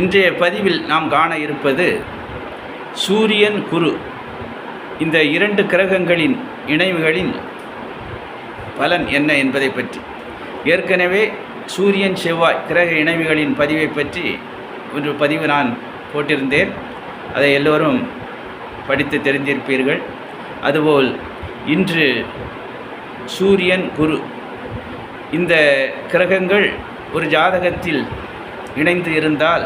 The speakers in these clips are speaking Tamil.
இன்றைய பதிவில் நாம் காண இருப்பது சூரியன் குரு. இந்த இரண்டு கிரகங்களின் இணைவுகளின் பலன் என்ன என்பதை பற்றி. ஏற்கனவே சூரியன் செவ்வாய் கிரக இணைவுகளின் பதிவை பற்றி ஒரு பதிவு நான் போட்டிருந்தேன். அதை எல்லோரும் படித்து தெரிந்திருப்பீர்கள். அதுபோல் இன்று சூரியன் குரு. இந்த கிரகங்கள் ஒரு ஜாதகத்தில் இணைந்து இருந்தால்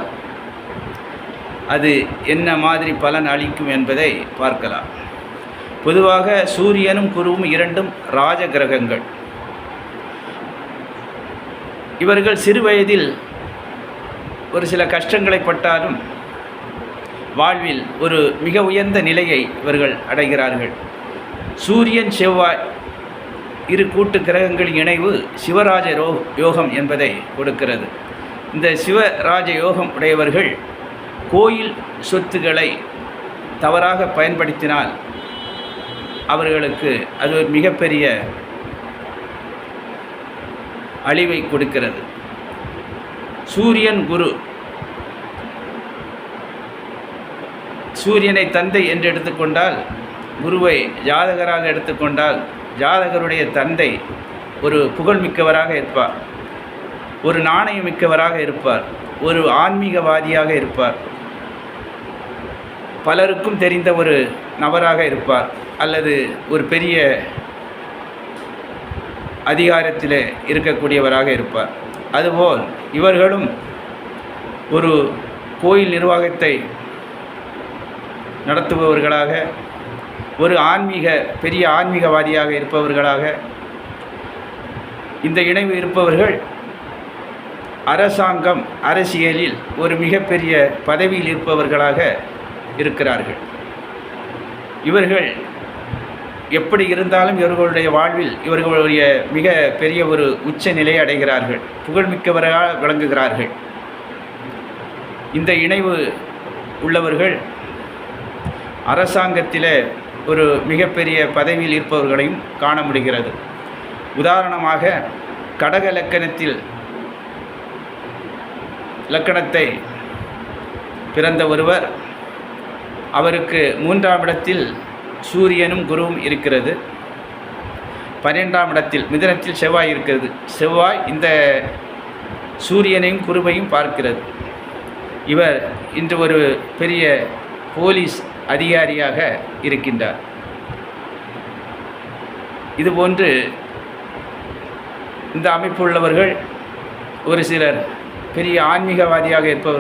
அது என்ன மாதிரி பலன் அளிக்கும் என்பதை பார்க்கலாம். பொதுவாக சூரியனும் குருவும் இரண்டும் ராஜ கிரகங்கள். இவர்கள் சிறு வயதில் ஒரு சில கஷ்டங்களை பட்டாலும் வாழ்வில் ஒரு மிக உயர்ந்த நிலையை இவர்கள் அடைகிறார்கள். சூரியன் செவ்வாய் இரு கூட்டு கிரகங்களின் இணைவு சிவராஜ ரோ யோகம் என்பதை கொடுக்கிறது. இந்த சிவராஜ யோகம் உடையவர்கள் கோயில் சொத்துக்களை தவறாக பயன்படுத்தினால் அவர்களுக்கு அது ஒரு மிகப்பெரிய அழிவை கொடுக்கிறது. சூரியன் குரு. சூரியனை தந்தை என்று எடுத்துக்கொண்டால் குருவை ஜாதகராக எடுத்துக்கொண்டால் ஜாதகருடைய தந்தை ஒரு புகழ்மிக்கவராக இருப்பார். ஒரு நாணயமிக்கவராக இருப்பார். ஒரு ஆன்மீகவாதியாக இருப்பார். பலருக்கும் தெரிந்த ஒரு நபராக இருப்பார். அல்லது ஒரு பெரிய அதிகாரத்தில் இருக்கக்கூடியவராக இருப்பார். அதுபோல் இவர்களும் ஒரு கோயில் நிர்வாகத்தை நடத்துபவர்களாக ஒரு ஆன்மீக பெரிய ஆன்மீகவாதியாக இருப்பவர்களாக இந்த இணைவு இருப்பவர்கள் அரசாங்கம் அரசியலில் ஒரு மிகப்பெரிய பதவியில் இருப்பவர்களாக இருக்கிறார்கள். இவர்கள் எப்படி இருந்தாலும் இவர்களுடைய வாழ்வில் இவர்களுடைய மிக பெரிய ஒரு உச்ச நிலையை அடைகிறார்கள். புகழ்மிக்கவராக விளங்குகிறார்கள். இந்த இணைவு உள்ளவர்கள் அரசாங்கத்தில் ஒரு மிகப்பெரிய பதவியில் இருப்பவர்களையும் காண முடிகிறது. உதாரணமாக கடக லக்கணத்தில் லக்கணத்தை பிறந்த ஒருவர் அவருக்கு மூன்றாம் இடத்தில் சூரியனும் குருவும் இருக்கிறது. பன்னிரெண்டாம் இடத்தில் மிதனத்தில் செவ்வாய் இருக்கிறது. செவ்வாய் இந்த சூரியனையும் குருவையும் பார்க்கிறது. இவர் இன்று ஒரு பெரிய போலீஸ் அதிகாரியாக இருக்கின்றார். இதுபோன்று இந்த அமைப்பு உள்ளவர்கள் ஒரு சிலர் பெரிய ஆன்மீகவாதியாக இருப்பவர்கள்